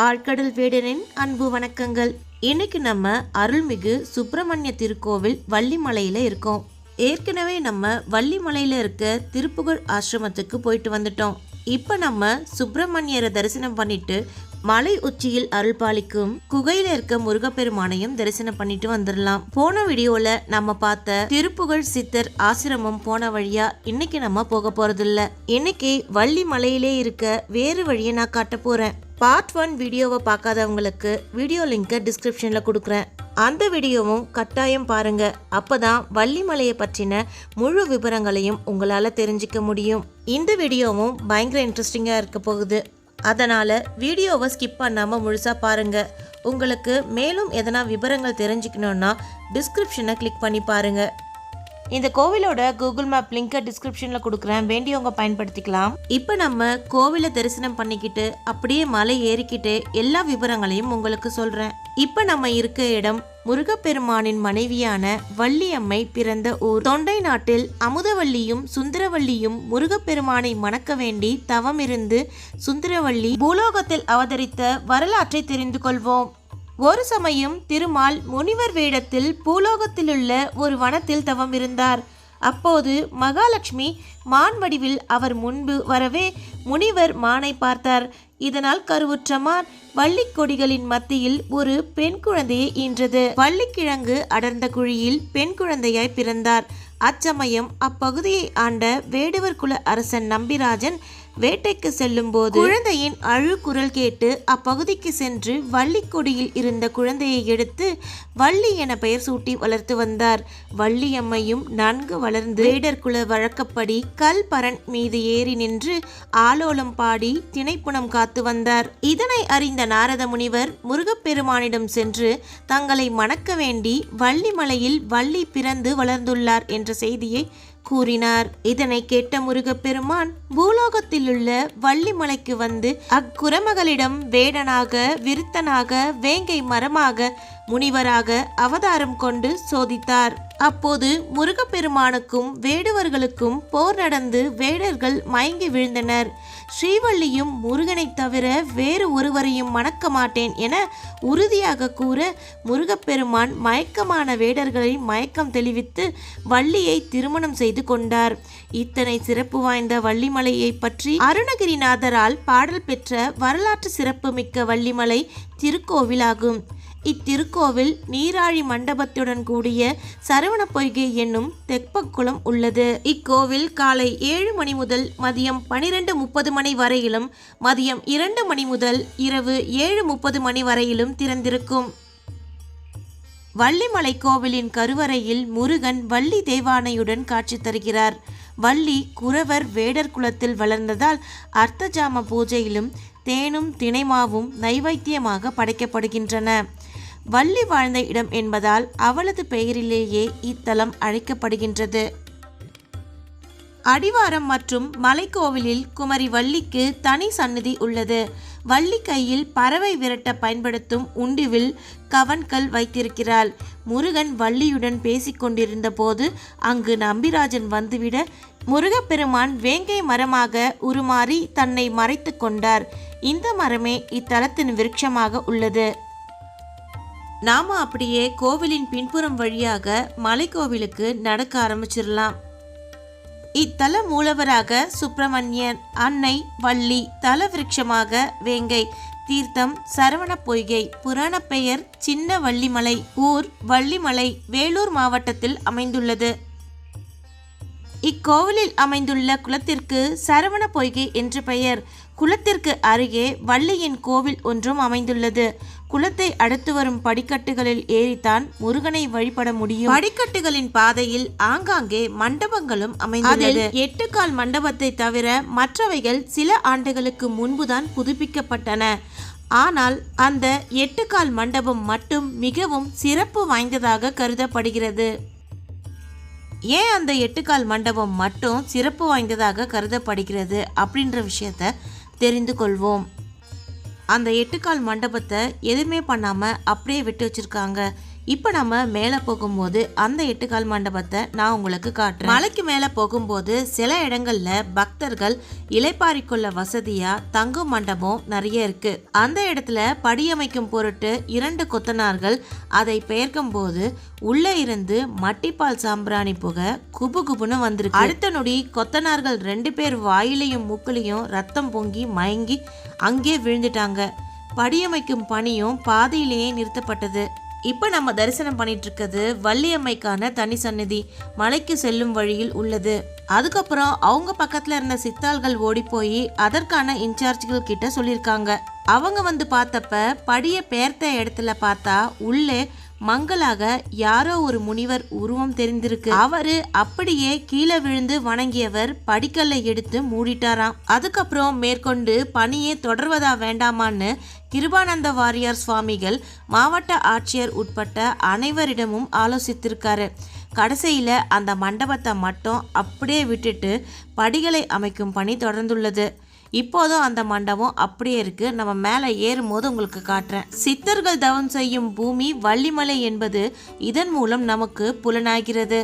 ஆழ்கடல் வேடனின் அன்பு வணக்கங்கள். இன்னைக்கு நம்ம அருள்மிகு சுப்பிரமணிய திருக்கோவில் வள்ளிமலையில் இருக்கோம். ஏற்கனவே நம்ம வள்ளிமலையில் இருக்க திருப்புகழ் ஆசிரமத்துக்கு போயிட்டு வந்துட்டோம். இப்போ நம்ம சுப்பிரமணியரை தரிசனம் பண்ணிட்டு மலை உச்சியில் அருள் பாலிக்கும் குகையில இருக்க முருகப்பெருமானையும் தரிசனம் பண்ணிட்டு வந்துடலாம் போன வீடியோல நம்ம பார்த்த திருப்புகழ் சித்தர் ஆசிரமம் போன வழியா இன்னைக்கு நம்ம போக போறதில்ல. இன்னைக்கு வள்ளி மலையிலே இருக்க வேறு வழியை நான் காட்ட போறேன். பார்ட் ஒன் வீடியோவை பார்க்காதவங்களுக்கு வீடியோ லிங்கை டிஸ்கிரிப்ஷனில் கொடுக்குறேன். அந்த வீடியோவும் கட்டாயம் பாருங்க. அப்பதான் வள்ளிமலையை பற்றின முழு விவரங்களையும் உங்களால் தெரிஞ்சுக்க முடியும். இந்த வீடியோவும் பயங்கர இன்ட்ரெஸ்டிங்காக இருக்க போகுது. அதனால் வீடியோவை ஸ்கிப் பண்ணாமல் முழுசாக பாருங்கள் உங்களுக்கு மேலும் எதனா விவரங்கள் தெரிஞ்சுக்கணுன்னா டிஸ்கிரிப்ஷனை கிளிக் பண்ணி பாருங்கள் இந்த கோவிலோட கூகுள் மேப் லிங்கை டிஸ்கிரிப்ஷனில் கொடுக்குறேன். வேண்டியவங்க பயன்படுத்திக்கலாம். இப்போ நம்ம கோவிலை தரிசனம் பண்ணிக்கிட்டு அப்படியே மலை ஏறிக்கிட்டு எல்லா விவரங்களையும் உங்களுக்கு சொல்கிறேன் இப்போ நம்ம இருக்க இடம் முருகப்பெருமானின் மனைவியான வள்ளியம்மை பிறந்த ஊர். தொண்டை நாட்டில் அமுதவள்ளியும் சுந்தரவள்ளியும் முருகப்பெருமானை மணக்க வேண்டி தவமிருந்து சுந்தரவள்ளி பூலோகத்தில் அவதரித்த வரலாற்றை தெரிந்து கொள்வோம். ஒரு சமயம் திருமால் முனிவர் வேடத்தில் பூலோகத்திலுள்ள ஒரு வனத்தில் தவம் இருந்தார் அப்போது மகாலட்சுமி மான் வடிவில் அவர் முன்பு வரவே முனிவர் மானை பார்த்தார். இதனால் கருவுற்ற மான் வள்ளிக் கொடிகளின் மத்தியில் ஒரு பெண் குழந்தையை ஈன்றது. வள்ளிக்கிழங்கு அடர்ந்த குழியில் பெண் குழந்தையாய் பிறந்தார். அச்சமயம் அப்பகுதியை ஆண்ட வேடுவர் குல அரசன் நம்பிராஜன் வேட்டைக்கு செல்லும்போது குழந்தையின் அழு குரல் கேட்டு அப்பகுதிக்கு சென்று வள்ளிக்கொடியில் இருந்த குழந்தையை எடுத்து வள்ளி என பெயர் சூட்டி வளர்த்து வந்தார். வள்ளி அம்மையும் நன்கு வளர்ந்து வேடர் குல வழக்கப்படி கல்பரன் மீது ஏறி நின்று ஆலோலம் பாடி திணைப்புணம் காத்து வந்தார். இதனை அறிந்த நாரத முனிவர் முருகப்பெருமானிடம் சென்று தங்களை மணக்க வேண்டி வள்ளிமலையில் வள்ளி பிறந்து வளர்ந்துள்ளார் என்ற செய்தியை கூறினார். இதனை கேட்ட முருகப்பெருமான் பூலோகத்திலுள்ள வள்ளிமலைக்கு வந்து அக்குரமகளிடம் வேடனாக விருத்தனாக வேங்கை மரமாக முனிவராக அவதாரம் கொண்டு சோதித்தார். அப்போது முருகப்பெருமானுக்கும் வேடுவர்களுக்கும் போர் நடந்து வேடர்கள் மயங்கி விழுந்தனர். ஸ்ரீவள்ளியும் முருகனை தவிர வேறு ஒருவரையும் மணக்க மாட்டேன் என உறுதியாக கூற முருகப்பெருமான் மயக்கமான வேடர்களை மயக்கம் தெளிவித்து வள்ளியை திருமணம் செய்து கொண்டார். இத்தனை சிறப்பு வாய்ந்த வள்ளிமலையை பற்றி அருணகிரிநாதரால் பாடல் பெற்ற வரலாற்று சிறப்புமிக்க வள்ளிமலை திருக்கோவிலாகும். இத்திருக்கோவில் நீராழி மண்டபத்துடன் கூடிய சரவண பொய்கை என்னும் தெப்பக்குளம் உள்ளது. இக்கோவில் காலை ஏழு மணி முதல் மதியம் பனிரெண்டு முப்பது மணி வரையிலும் மதியம் இரண்டு மணி முதல் இரவு ஏழு முப்பது மணி வரையிலும் திறந்திருக்கும். வள்ளிமலை கோவிலின் கருவறையில் முருகன் வள்ளி தேவானையுடன் காட்சி தருகிறார். வள்ளி குறவர் வேடர் குலத்தில் வளர்ந்ததால் அர்த்தஜாம பூஜையிலும் தேனும் திணைமாவும் நைவைத்தியமாக படைக்கப்படுகின்றன. வள்ளி வாழ்ந்த இடம் என்பதால் அவளது பெயரிலேயே இத்தலம் அழைக்கப்படுகின்றது. அடிவாரம் மற்றும் மலைக்கோவிலில் குமரி வள்ளிக்கு தனி சன்னதி உள்ளது. வள்ளி கையில் பறவை விரட்ட பயன்படுத்தும் உண்டிவில் கவன்கள் வைத்திருக்கிறாள். முருகன் வள்ளியுடன் பேசிக்கொண்டிருந்த போது அங்கு நம்பிராஜன் வந்துவிட முருகப்பெருமான் வேங்கை மரமாக உருமாறி தன்னை மறைத்து கொண்டார். இந்த மரமே இத்தலத்தின் விருட்சமாக உள்ளது. நாம அப்படியே கோவிலின் பின்புறம் வழியாக மலைக்கோவிலுக்கு நடக்க ஆரம்பிச்சிடலாம். இத்தல மூலவராக சுப்பிரமணியன் அன்னை வள்ளி தல விருட்சமாக வேங்கை தீர்த்தம் சரவண பொய்கை புராண பெயர் சின்ன வள்ளிமலை ஊர் வள்ளிமலை வேலூர் மாவட்டத்தில் அமைந்துள்ளது. இக்கோவிலில் அமைந்துள்ள குளத்திற்கு சரவண பொய்கை என்று பெயர். குளத்திற்கு அருகே வள்ளியின் கோவில் ஒன்றும் அமைந்துள்ளது. குளத்தை அடுத்து வரும் படிக்கட்டுகளில் ஏறித்தான் முருகனை வழிபட முடியும். படிக்கட்டுகளின் பாதையில் ஆங்காங்கே மண்டபங்களும் அமைந்துள்ளது. எட்டு கால் மண்டபத்தை தவிர மற்றவைகள் சில ஆண்டுகளுக்கு முன்புதான் புதுப்பிக்கப்பட்டன. ஆனால் அந்த எட்டு கால் மண்டபம் மட்டும் மிகவும் சிறப்பு வாய்ந்ததாக கருதப்படுகிறது. ஏன் அந்த எட்டுக்கால் மண்டபம் மட்டும் சிறப்பு வாய்ந்ததாக கருதப்படுகிறது அப்படின்ற விஷயத்த தெரிந்து கொள்வோம். அந்த எட்டுக்கால் மண்டபத்தை எதுவுமே பண்ணாமல் அப்படியே விட்டு வச்சுருக்காங்க. இப்போ நம்ம மேலே போகும்போது அந்த எட்டுக்கால் மண்டபத்தை நான் உங்களுக்கு காட்டுறேன். மலைக்கு மேலே போகும்போது சில இடங்களில் பக்தர்கள் இலைப்பாரிக்கொள்ள வசதியாக தங்கும் மண்டபம் நிறைய இருக்குது அந்த இடத்துல படியமைக்கும் பொருட்டு இரண்டு கொத்தனார்கள் அதை பெயர்க்கும் போது உள்ளே இருந்து மட்டிப்பால் சாம்பிராணி புகை குபு குபுன்னு வந்திருக்கு. அடுத்த நொடி கொத்தனார்கள் ரெண்டு பேர் வாயிலையும் மூக்கிலையும் ரத்தம் பொங்கி மயங்கி அங்கே விழுந்துட்டாங்க. படியமைக்கும் பணியும் பாதியிலேயே நிறுத்தப்பட்டது. இப்போ நம்ம தரிசனம் பண்ணிட்டு இருக்கிறது வள்ளியம்மைக்கான தனி சந்நிதி. மலைக்கு செல்லும் வழியில் உள்ளது. அதுக்கப்புறம் அவங்க பக்கத்தில் இருந்த சித்தாள்கள் ஓடி போய் அதற்கான இன்சார்ஜ்கள் கிட்ட சொல்லியிருக்காங்க. அவங்க வந்து பார்த்தப்ப படியை பெயர்த்த இடத்துல பார்த்தா உள்ளே மங்களாக யாரோ ஒரு முனிவர் உருவம் தெரிந்திருக்கு. அவரு அப்படியே கீழே விழுந்து வணங்கியவர் படிக்கல்லை எடுத்து மூடிட்டாராம். அதுக்கப்புறம் மேற்கொண்டு பணியே தொடர்வதா வேண்டாமான்னு கிருபானந்த வாரியார் சுவாமிகள் மாவட்ட ஆட்சியர் உட்பட்ட அனைவரிடமும் ஆலோசித்திருக்காரு. கடைசியில் அந்த மண்டபத்தை மட்டும் அப்படியே விட்டுட்டு படிகளை அமைக்கும் பணி தொடர்ந்துள்ளது. இப்போதும் அந்த மண்டபம் அப்படியே இருக்கு. நம்ம மேலே ஏறும்போது உங்களுக்கு காட்டுறேன். சித்தர்கள் தவம் செய்யும் பூமி வள்ளிமலை என்பது இதன் மூலம் நமக்கு புலனாகிறது.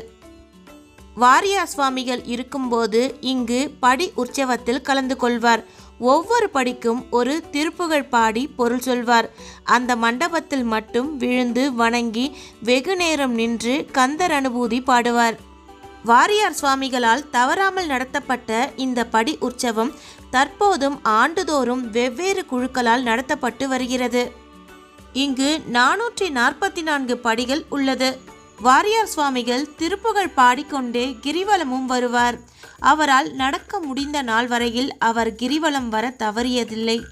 வாரியார் சுவாமிகள் இருக்கும்போது இங்கு படி உற்சவத்தில் கலந்து கொள்வார். ஒவ்வொரு படிக்கும் ஒரு திருப்புகழ் பாடி பொருள் சொல்வார். அந்த மண்டபத்தில் மட்டும் விழுந்து வணங்கி வெகு நேரம் நின்று கந்தர் அனுபூதி பாடுவார். வாரியார் சுவாமிகளால் தவறாமல் நடத்தப்பட்ட இந்த படி உற்சவம் தற்போதும் ஆண்டுதோறும் வெவ்வேறு குழுக்களால் நடத்தப்பட்டு வருகிறது. இங்கு நானூற்றி நாற்பத்தி நான்கு படிகள் உள்ளது. வாரியார் சுவாமிகள் திருப்புகழ் பாடிக்கொண்டே கிரிவலமும் வருவார். அவரால் நடக்க முடிந்த நாள் வரையில் அவர் கிரிவலம் வர தவறியதில்லை.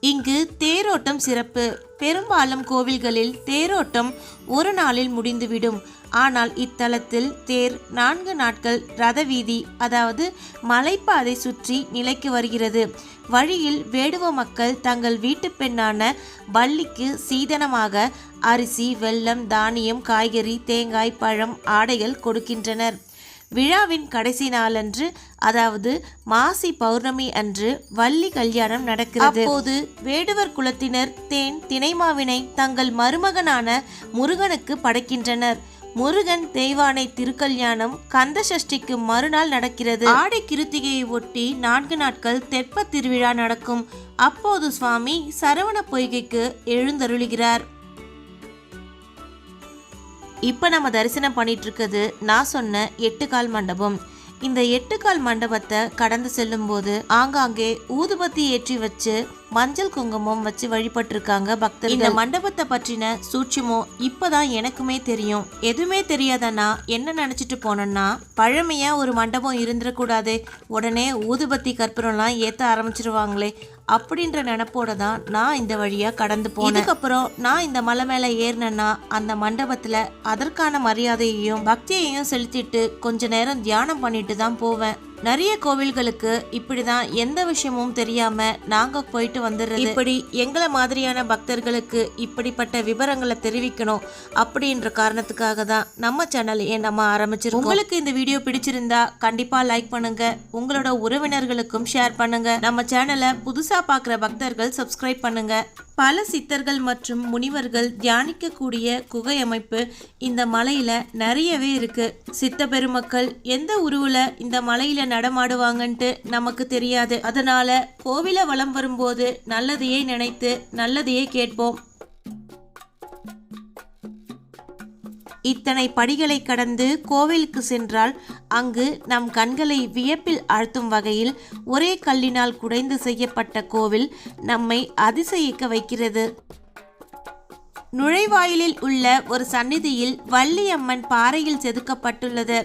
இங்கு தேரோட்டம் சிறப்பு. பெரும்பாலும் கோவில்களில் தேரோட்டம் ஒரு நாளில் முடிந்துவிடும். ஆனால் இத்தலத்தில் தேர் நான்கு நாட்கள் ரத வீதி அதாவது மலைப்பாதை சுற்றி நிலைக்கு வருகிறது. வழியில் வேடுவ மக்கள் தங்கள் வீட்டு பெண்ணான வள்ளிக்கு சீதனமாக அரிசி வெல்லம் தானியம் காய்கறி தேங்காய் பழம் ஆடைகள் கொடுக்கின்றனர். விழாவின் கடைசி நாளன்று அதாவது மாசி பௌர்ணமி அன்று வள்ளி கல்யாணம் நடக்கிறது. அப்போது வேடுவர் குலத்தினர் தேன் தினைமாவினை தங்கள் மருமகனான முருகனுக்கு படைக்கின்றனர். முருகன் தெய்வானை திருக்கல்யாணம் கந்த சஷ்டிக்கு மறுநாள் நடக்கிறது. ஆடை கிருத்திகையை ஒட்டி நான்கு நாட்கள் தெப்ப திருவிழா நடக்கும். அப்போது சுவாமி சரவண பொய்கைக்கு எழுந்தருளுகிறார். இப்போ நம்ம தரிசனம் பண்ணிட்டு இருக்கிறது நான் சொன்ன எட்டு கால் மண்டபம். இந்த எட்டு கால் மண்டபத்தை கடந்து செல்லும்போது ஆங்காங்கே ஊதுபத்தி ஏற்றி வச்சு மஞ்சள் குங்குமம் வச்சு வழிபட்டிருக்காங்க பக்தர்கள். இந்த மண்டபத்தை பற்றின சூட்சமோ இப்போதான் எனக்குமே தெரியும். எதுவுமே தெரியாதனா என்ன நினச்சிட்டு போனேன்னா பழமையாக ஒரு மண்டபம் இருந்துடக்கூடாது. உடனே ஊதுபத்தி கற்பூரம்லாம் ஏற்ற ஆரம்பிச்சிருவாங்களே. அப்படின்ற நினப்போட தான் நான் இந்த வழியா கடந்து போனேன். இதுக்கப்புறம் நான் இந்த மலை மேல ஏறினேன்னா அந்த மண்டபத்துல அதற்கான மரியாதையையும் பக்தியையும் செலுத்திட்டு கொஞ்ச நேரம் தியானம் பண்ணிட்டு தான் போவேன். நிறைய கோவில்களுக்கு இப்படிதான் எந்த விஷயமும் தெரியாம நாங்க போயிட்டு வந்துடுறது. இப்படி எங்களை மாதிரியான பக்தர்களுக்கு இப்படிப்பட்ட விவரங்களை தெரிவிக்கணும் அப்படின்ற காரணத்துக்காக தான் நம்ம சேனலையே நம்ம ஆரம்பிச்சிருக்கோம். உங்களுக்கு இந்த வீடியோ பிடிச்சிருந்தா கண்டிப்பா லைக் பண்ணுங்க. உங்களோட உறவினர்களுக்கும் ஷேர் பண்ணுங்க. நம்ம சேனலை புதுசா பார்க்குற பக்தர்கள் சப்ஸ்கிரைப் பண்ணுங்க. பல சித்தர்கள் மற்றும் முனிவர்கள் தியானிக்கக்கூடிய குகை அமைப்பு இந்த மலையில் நிறையவே இருக்கு. சித்த பெருமக்கள் எந்த உருவில் இந்த மலையில் நடமாடுவாங்கன்ட்டு நமக்கு தெரியாது. அதனால கோவில வலம் வரும்போது நல்லதையே நினைத்து நல்லதையே கேட்போம். இத்தனை படிகளை கடந்து கோவிலுக்கு சென்றால் அங்கு நம் கண்களை வியப்பில் ஆழ்த்தும் வகையில் ஒரே கல்லினால் குடைந்து செய்யப்பட்ட கோவில் நம்மை அதிசயிக்க வைக்கிறது. நுழைவாயிலில் உள்ள ஒரு சந்நிதியில் வள்ளியம்மன் பாறையில் செதுக்கப்பட்டுள்ளது.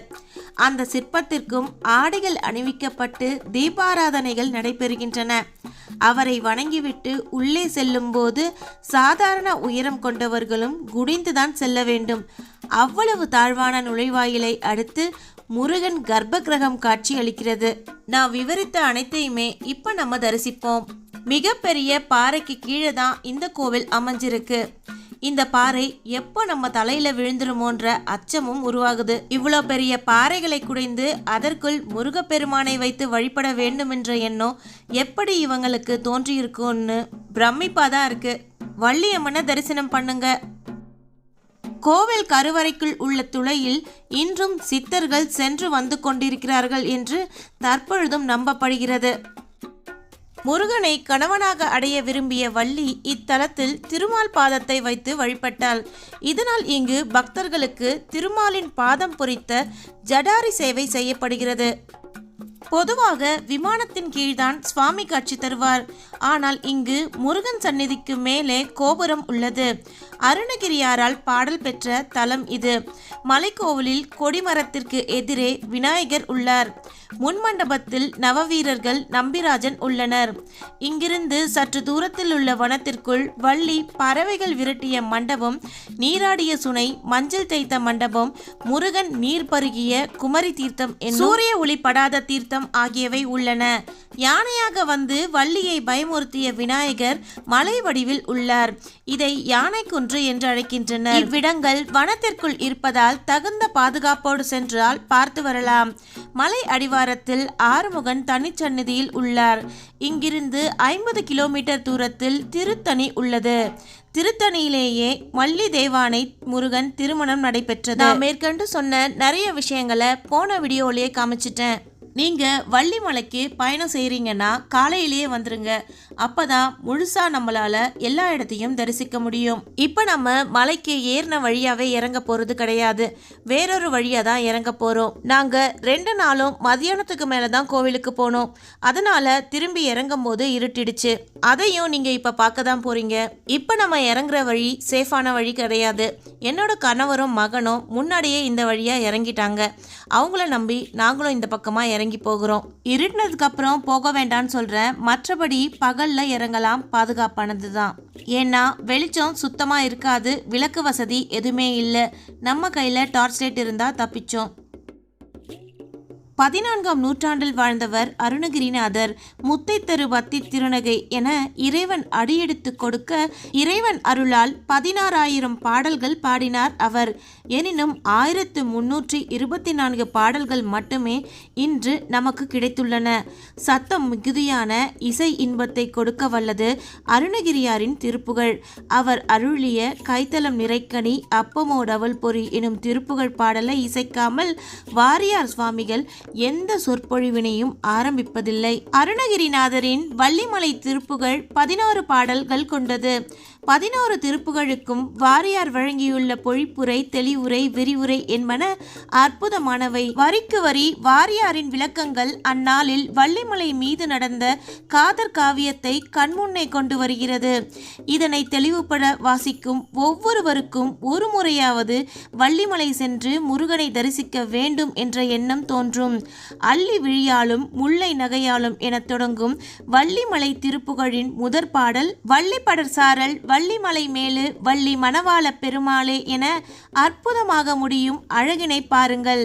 அந்த சிற்பத்திற்கும் ஆடைகள் அணிவிக்கப்பட்டு தீபாராதனைகள் நடைபெறுகின்றன. அவரை வணங்கிவிட்டு உள்ளே செல்லும்போது சாதாரண உயரம் கொண்டவர்களும் குடிந்துதான் செல்ல வேண்டும். அவ்வளவு தாழ்வான நுழைவாயிலை அடுத்து முருகன் கர்ப்ப கிரகம் காட்சி அளிக்கிறது நான் விவரித்த அனைத்தையுமே இப்ப நம்ம தரிசிப்போம். மிகப்பெரிய பாறைக்கு கீழே தான் இந்த கோவில் அமைஞ்சிருக்கு. இந்த பாறை எப்போ நம்ம தலையில விழுந்துருமோன்ற அச்சமும் உருவாகுது. இவ்வளோ பெரிய பாறைகளை குடைந்து அதற்குள் முருகப்பெருமானை வைத்து வழிபட வேண்டும் என்ற எண்ணம் எப்படி இவங்களுக்கு தோன்றியிருக்கும்னு பிரமிப்பா தான் இருக்கு. வள்ளியம்மனை தரிசனம் பண்ணுங்க. கோவில் கருவறைக்குள் உள்ள துளையில் இன்றும் சித்தர்கள் சென்று வந்து கொண்டிருக்கிறார்கள் என்று தற்பொழுதும் நம்பப்படுகிறது. முருகனை கணவனாக அடைய விரும்பிய வள்ளி இத்தலத்தில் திருமால் பாதத்தை வைத்து வழிபட்டாள். இதனால் இங்கு பக்தர்களுக்கு திருமாலின் பாதம் பொறித்த ஜடாரி சேவை செய்யப்படுகிறது. பொதுவாக விமானத்தின் கீழ்தான் சுவாமி காட்சி தருவார். ஆனால் இங்கு முருகன் சந்நிதிக்கு மேலே கோபுரம் உள்ளது. அருணகிரியாரால் பாடல் பெற்ற தலம் இது. மலைக்கோவிலில் கொடிமரத்திற்கு எதிரே விநாயகர் உள்ளார். முன்மண்டபத்தில் நவவீரர்கள் நம்பிராஜன் உள்ளனர். இங்கிருந்து சற்று தூரத்தில் உள்ள வனத்திற்குள் வள்ளி பறவைகள் விரட்டிய மண்டபம் நீராடிய சுனை மஞ்சள் தேய்த்த மண்டபம் முருகன் நீர் பருகிய குமரி தீர்த்தம் சூரிய ஒளி படாத தீர்த்தம் ஆகியவை உள்ளன. யானையாக வந்து வள்ளியை பயமுறுத்திய விநாயகர் மலை வடிவில் உள்ளார். இதை யானை குன்று என்று அழைக்கின்றனர். இவ்விடங்கள் வனத்திற்குள் இருப்பதால் தகுந்த பாதுகாப்போடு சென்றால் பார்த்து வரலாம். மலை அடிவாரத்தில் ஆறுமுகன் தனிச்சந்நிதியில் உள்ளார். இங்கிருந்து ஐம்பது கிலோமீட்டர் தூரத்தில் திருத்தணி உள்ளது. திருத்தணியிலேயே மல்லி தேவானை முருகன் திருமணம் நடைபெற்றது. நான் மேற்கண்டு சொன்ன நிறைய விஷயங்களை போன வீடியோலேயே காமிச்சிட்டேன். நீங்கள் வள்ளிமலைக்கு பயணம் செய்கிறீங்கன்னா காலையிலேயே வந்துருங்க. அப்பதான் முழுசாக நம்மளால் எல்லா இடத்தையும் தரிசிக்க முடியும். இப்போ நம்ம மலைக்கு ஏறின வழியாகவே இறங்க போகிறது கிடையாது. வேறொரு வழியாக தான் இறங்க போகிறோம் நாங்கள் ரெண்டு நாளும் மதியானத்துக்கு மேலே தான் கோவிலுக்கு போனோம். அதனால் திரும்பி இறங்கும் போது இருட்டிடுச்சு. அதையும் நீங்கள் இப்போ பார்க்க தான் போகிறீங்க இப்போ நம்ம இறங்குற வழி சேஃபான வழி கிடையாது. என்னோட கணவரும் மகனும் முன்னாடியே இந்த வழியாக இறங்கிட்டாங்க. அவங்கள நம்பி நாங்களும் இந்த பக்கமா இறங்கி போகிறோம். இருட்டினதுக்கு அப்புறம் போக வேண்டாம்னு சொல்றேன் மற்றபடி பகல்ல இறங்கலாம் பாதுகாப்பானது தான் ஏன்னா வெளிச்சம் சுத்தமா இருக்காது விளக்கு வசதி எதுவுமே இல்லை. நம்ம கையில டார்ச் லைட் இருந்தா தப்பிச்சோம். பதினான்காம் நூற்றாண்டில் வாழ்ந்தவர் அருணகிரிநாதர். முத்தை தரு வத்தி திருநகை என இறைவன் அடியெடுத்து கொடுக்க இறைவன் அருளால் பதினாறாயிரம் பாடல்கள் பாடினார் அவர். எனினும் ஆயிரத்து முன்னூற்றி இருபத்தி நான்கு பாடல்கள் மட்டுமே இன்று நமக்கு கிடைத்துள்ளன. சத்தம் மிகுதியான இசை இன்பத்தை கொடுக்க வல்லது அருணகிரியாரின் திருப்புகழ். அவர் அருளிய கைத்தலம் நிறைக்கணி அப்பமோடவள் பொறி எனும் திருப்புகழ் பாடலை இசைக்காமல் வாரியார் சுவாமிகள் எந்த சொற்பொழிவினையும் ஆரம்பிப்பதில்லை. அருணகிரிநாதரின் வள்ளிமலை திருப்புகள் பதினோரு பாடல்கள் கொண்டது. பதினோரு திருப்புகழுக்கும் வாரியார் வழங்கியுள்ள பொழிப்புரை தெளிவுரை விரிவுரை என்பன அற்புதமானவை. வரிக்கு வரி வாரியாரின் விளக்கங்கள் அந்நாளில் வள்ளிமலை மீது நடந்த காதர் காவியத்தை கண்முன்னே கொண்டு வருகிறது. இதனை தெளிவுபட வாசிக்கும் ஒவ்வொருவருக்கும் ஒரு முறையாவது வள்ளிமலை சென்று முருகனை தரிசிக்க வேண்டும் என்ற எண்ணம் தோன்றும். அள்ளி விழியாலும் முல்லை நகையாலும் எனத் தொடங்கும் வள்ளிமலை திருப்புகழின் முதற் பாடல் வள்ளிப்படர் சாரல் வள்ளிமலை மேலு வள்ளி மணவாள பெருமாளே என அற்புதமாக முடியும் அழகினை பாருங்கள்.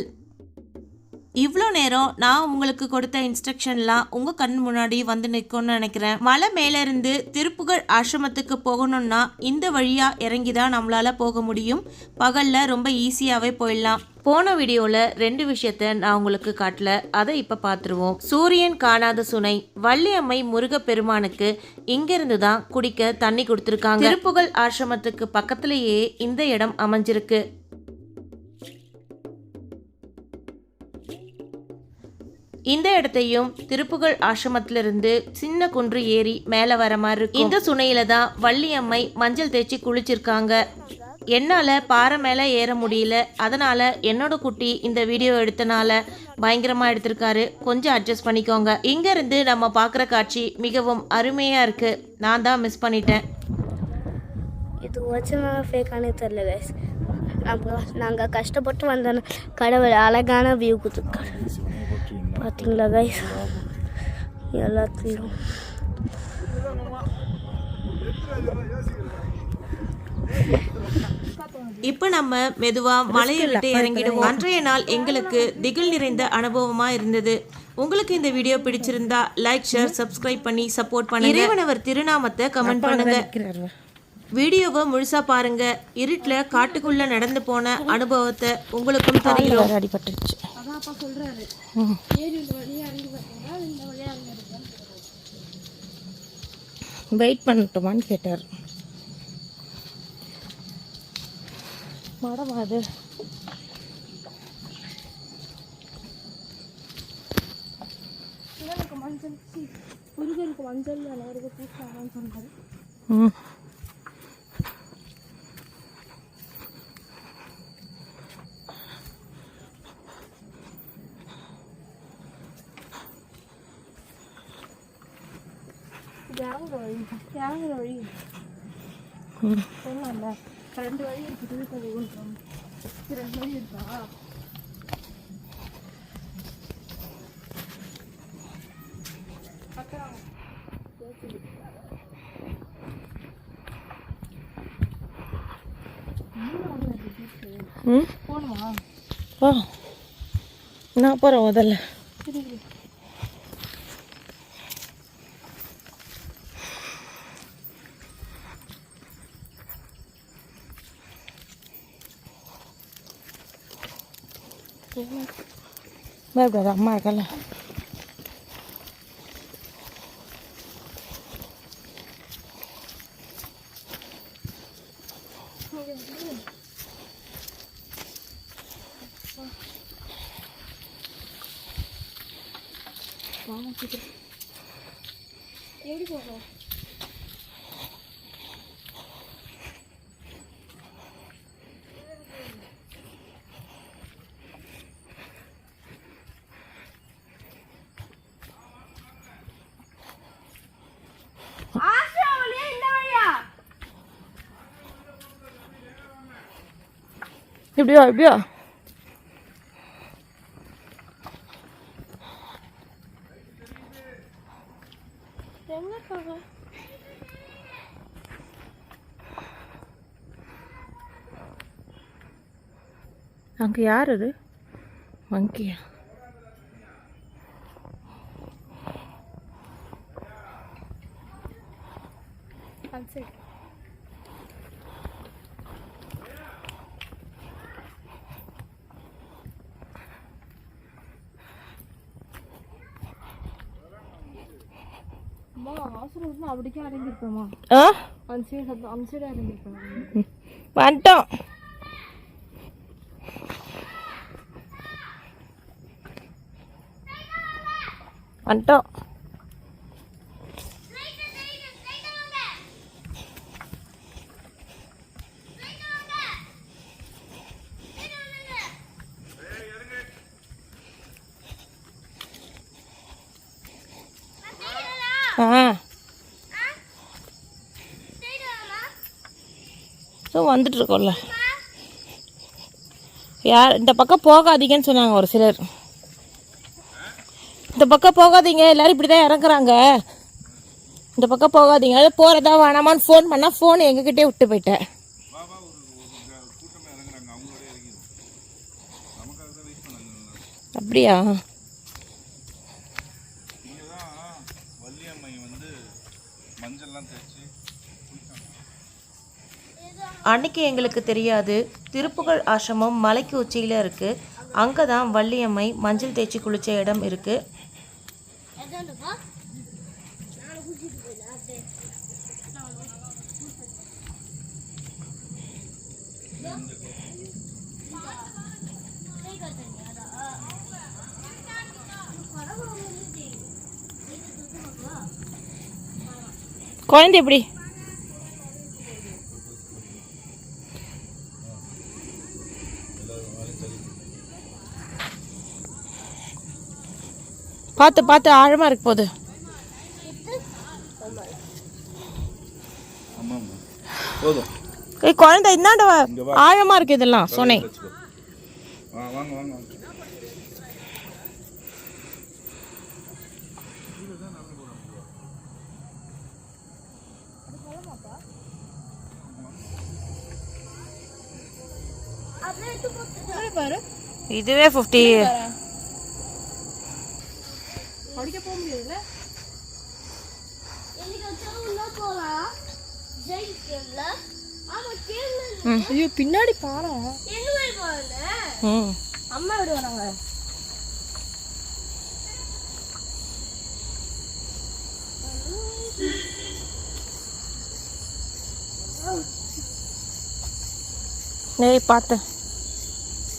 இவ்வளோ நேரம் நான் உங்களுக்கு கொடுத்த இன்ஸ்ட்ரக்ஷன்லாம் உங்கள் கண் முன்னாடி வந்து நிற்கும்னு நினைக்கிறேன். மலை மேலேருந்து திருப்புகழ் ஆசிரமத்துக்கு போகணும்னா இந்த வழியாக இறங்கி தான் நம்மளால் போக முடியும். பகலில் ரொம்ப ஈஸியாகவே போயிடலாம். போன வீடியோவில் ரெண்டு விஷயத்த நான் உங்களுக்கு காட்டல. அதை இப்போ பார்த்துருவோம் சூரியன் காணாத சுனை வள்ளியம்மை முருகப்பெருமானுக்கு இங்கிருந்து தான் குடிக்க தண்ணி கொடுத்துருக்காங்க. திருப்புகழ் ஆசிரமத்துக்கு பக்கத்திலேயே இந்த இடம் அமைஞ்சிருக்கு. இந்த இடத்தையும் திருப்புகழ் ஆசிரமத்திலிருந்து சின்ன குன்று ஏறி மேலே வர மாதிரி இருக்கும். இந்த சுனையில தான் வள்ளியம்மை மஞ்சள் தேய்ச்சி குளிச்சிருக்காங்க. என்னால் பாறை மேலே ஏற முடியல. அதனால் என்னோட குட்டி இந்த வீடியோ எடுத்தனால பயங்கரமாக எடுத்திருக்காரு. கொஞ்சம் அட்ஜஸ்ட் பண்ணிக்கோங்க. இங்கேருந்து நம்ம பார்க்குற காட்சி மிகவும் அருமையாக இருக்குது நான் தான் மிஸ் பண்ணிட்டேன். இது ஒரிஜினலாக ஃபேக்கானே தெரில கைஸ் நாங்கள் கஷ்டப்பட்டு வந்த கடவுள் அழகான வியூ கொடுத்துருக்காரு. பார்த்தீங்களா கைஸ் எல்லாத்தையும். இப்போ நம்ம மெதுவா மலையை விட்டு இறங்கிடுவோம். அன்றைய நாள் எங்களுக்கு திகில் நிறைந்த அனுபவமா இருந்தது. உங்களுக்கு இந்த வீடியோ பிடிச்சிருந்தா லைக் ஷேர் சப்ஸ்கிரைப் பண்ணி சப்போர்ட் பண்ணுங்க. இறைவனவர் திருநாமத்தை கமெண்ட் பண்ணுங்க. வீடியோவை முழுசா பாருங்க. இருட்டுல காட்டுக்குள்ள நடந்து போன அனுபவத்தை உங்களுக்கும் தெரியும் அடிபட்டுருச்சு. வெயிட் பண்ணட்டுமான்னு கேட்டார். மடமா அது? மஞ்சள் சி, முருகனுக்கு மஞ்சள் எல்லாருக்கு பூசாமான்னு சொன்னாரு ம்? வழி இறங்குற வழி ம் சொன்னால ரெண்டு வழி இருக்குது கொஞ்சம் கொஞ்சம் இது ரெண்டு வழி இருக்கா ம் போகணுமா ஓ நான் போகிறேன் முதல்ல. เมื่อแบบรักมากกันเลย இப்படியா இப்படியா? அங்கே யார் அது? மங்கியா அந்த சைடு அம்மா அவசரம் அப்படிக்கே அடங்கியிருப்பேம்மா ஆ அந்த சைடு அந்த சைடு அடங்கியிருப்பேன் ம். வந்துட்டோம் வந்துட்டோம் ஆ ஸோ வந்துட்டுருக்கோம்ல. யார் இந்த பக்கம் போகாதீங்கன்னு சொன்னாங்க ஒரு சிலர். இந்த பக்கம் போகாதீங்க எல்லோரும் இப்படி தான் இறங்குறாங்க. இந்த பக்கம் போகாதீங்க. அது போகிறதா வேணாமான்னு ஃபோன் பண்ணால் ஃபோன் எங்ககிட்டே விட்டு போயிட்டேன். அப்படியா வள்ளியம்மை வந்து மஞ்சள்லாம் தேய்ச்சி அன்னைக்கு எங்களுக்கு தெரியாது. திருப்புகழ் ஆசிரமம் மலைக்கு உச்சியில் இருக்குது அங்கே தான் வள்ளியம்மை மஞ்சள் தேய்ச்சி குளித்த இடம் இருக்குது குழந்தை எப்படி? பார்த்து பார்த்து ஆழமாக இருக்கு போகுது. குழந்தை இந்தாண்ட. ஆழமா இருக்கு இதெல்லாம் சொன்னேன். இதுவே ஃபிஃப்டி படிக்க போக முடியாதுல்ல? ஐயோ பின்னாடி பாடம் எங்க போய் போகல ம். அம்மா எப்படி வராங்க. பார்த்தேன்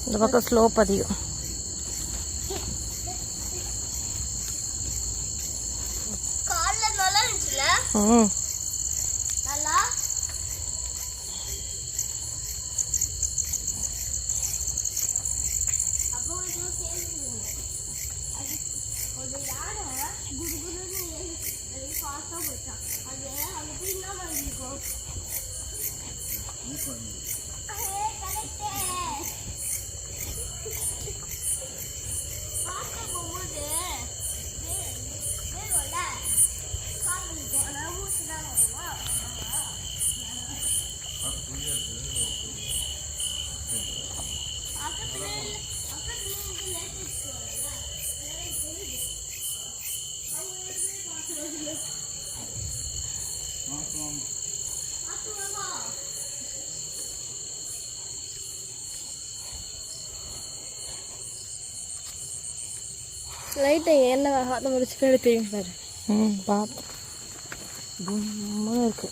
இந்த பக்கம் ஸ்லோப் அதிகம். 嗯 லைட்டை என்ன அதை முடிச்சு பேர் தெரியும் பாரு. ம் பார்த்தேன் இருக்கு.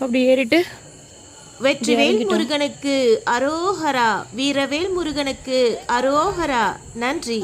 அப்படி ஏறிட்டு வெற்றிவேல் முருகனுக்கு அரோஹரா வீரவேல் முருகனுக்கு அரோஹரா நன்றி.